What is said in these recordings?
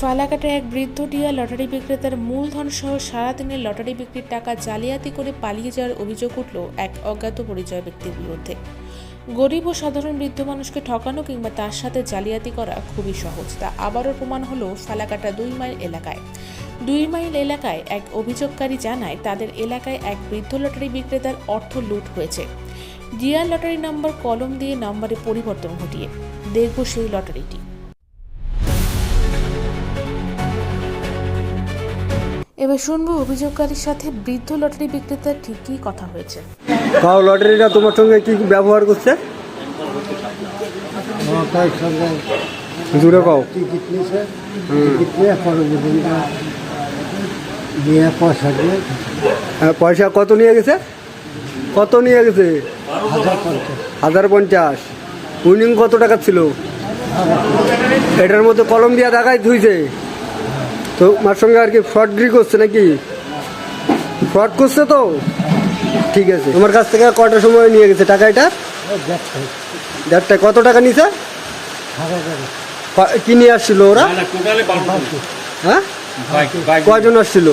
ফালাকাটায় এক বৃদ্ধ টিয়া লটারি বিক্রেতার মূলধন সহ সারাদিনের লটারি বিক্রির টাকা জালিয়াতি করে পালিয়ে যাওয়ার অভিযোগ উঠল এক অজ্ঞাত পরিচয় ব্যক্তির বিরুদ্ধে। গরিব ও সাধারণ বৃদ্ধ মানুষকে ঠকানো কিংবা তার সাথে জালিয়াতি করা খুবই সহজ। তা আবারও প্রমাণ হলো ফালাকাটা দুই মাইল এলাকায়। দুই মাইল এলাকায় এক অভিযোগকারী জানায়, তাদের এলাকায় এক বৃদ্ধ লটারি বিক্রেতার অর্থ লুট হয়েছে। ডিয়ার লটারি নম্বর কলম দিয়ে নাম্বারে পরিবর্তন ঘটিয়ে দেখব সেই লটারিটি। এবার শুনব অভিযোগকারীর সাথে বৃদ্ধ লটারি বিক্রেতার ঠিক কী কথা হয়েছে। কাউ লটারিটা তোমার সঙ্গে কি ব্যবহার করছে? জুড়ে কাও। পয়সা হ্যাঁ, পয়সা কত নিয়ে গেছে? কত নিয়ে গেছে? হাজার পঞ্চাশ। উইনিং কত টাকা ছিল? এটার মধ্যে কলম দিয়া দেখাই ধুইছে তো মার সঙ্গে আর কি ফ্রড ফ্রডগিরি করছে নাকি? ফ্রড করছে তো? ঠিক আছে। তোমার কাছ থেকে কটার সময় নিয়ে গেছে? টাকা এটা? দেড়টায়। কত টাকা নিছে? কি নিয়ে আসছিল ওরা? না হ্যাঁ? কয়জন আসছিল?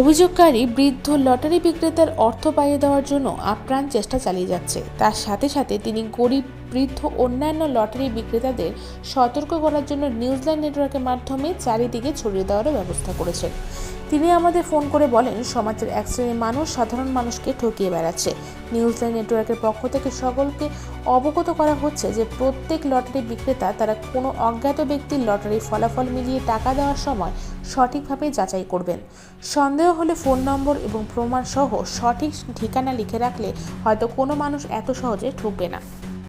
অভিযোগকারী বৃদ্ধ লটারি বিক্রেতার অর্থ পাইয়ে দেওয়ার জন্য আপ্রাণ চেষ্টা চালিয়ে যাচ্ছে। তার সাথে সাথে তিনি গরিব বৃদ্ধ অন্যান্য লটারি বিক্রেতাদের সতর্ক করার জন্য নিউজিল্যান্ড নেটওয়ার্কের মাধ্যমে চারিদিকে ছড়িয়ে দেওয়ারও ব্যবস্থা করেছেন। তিনি আমাদের ফোন করে বলেন, সমাজের এক শ্রেণির মানুষ সাধারণ মানুষকে ঠকিয়ে বেড়াচ্ছে। নিউজিল্যান্ড নেটওয়ার্কের পক্ষ থেকে সকলকে অবগত করা হচ্ছে যে প্রত্যেক লটারি বিক্রেতা তারা কোনো অজ্ঞাত ব্যক্তির লটারির ফলাফল মিলিয়ে টাকা দেওয়ার সময় সঠিকভাবে যাচাই করবেন। সন্দেহ হলে ফোন নম্বর এবং প্রমাণ সহ সঠিক ঠিকানা লিখে রাখলে হয়তো কোনো মানুষ এত সহজে ঠকবে না।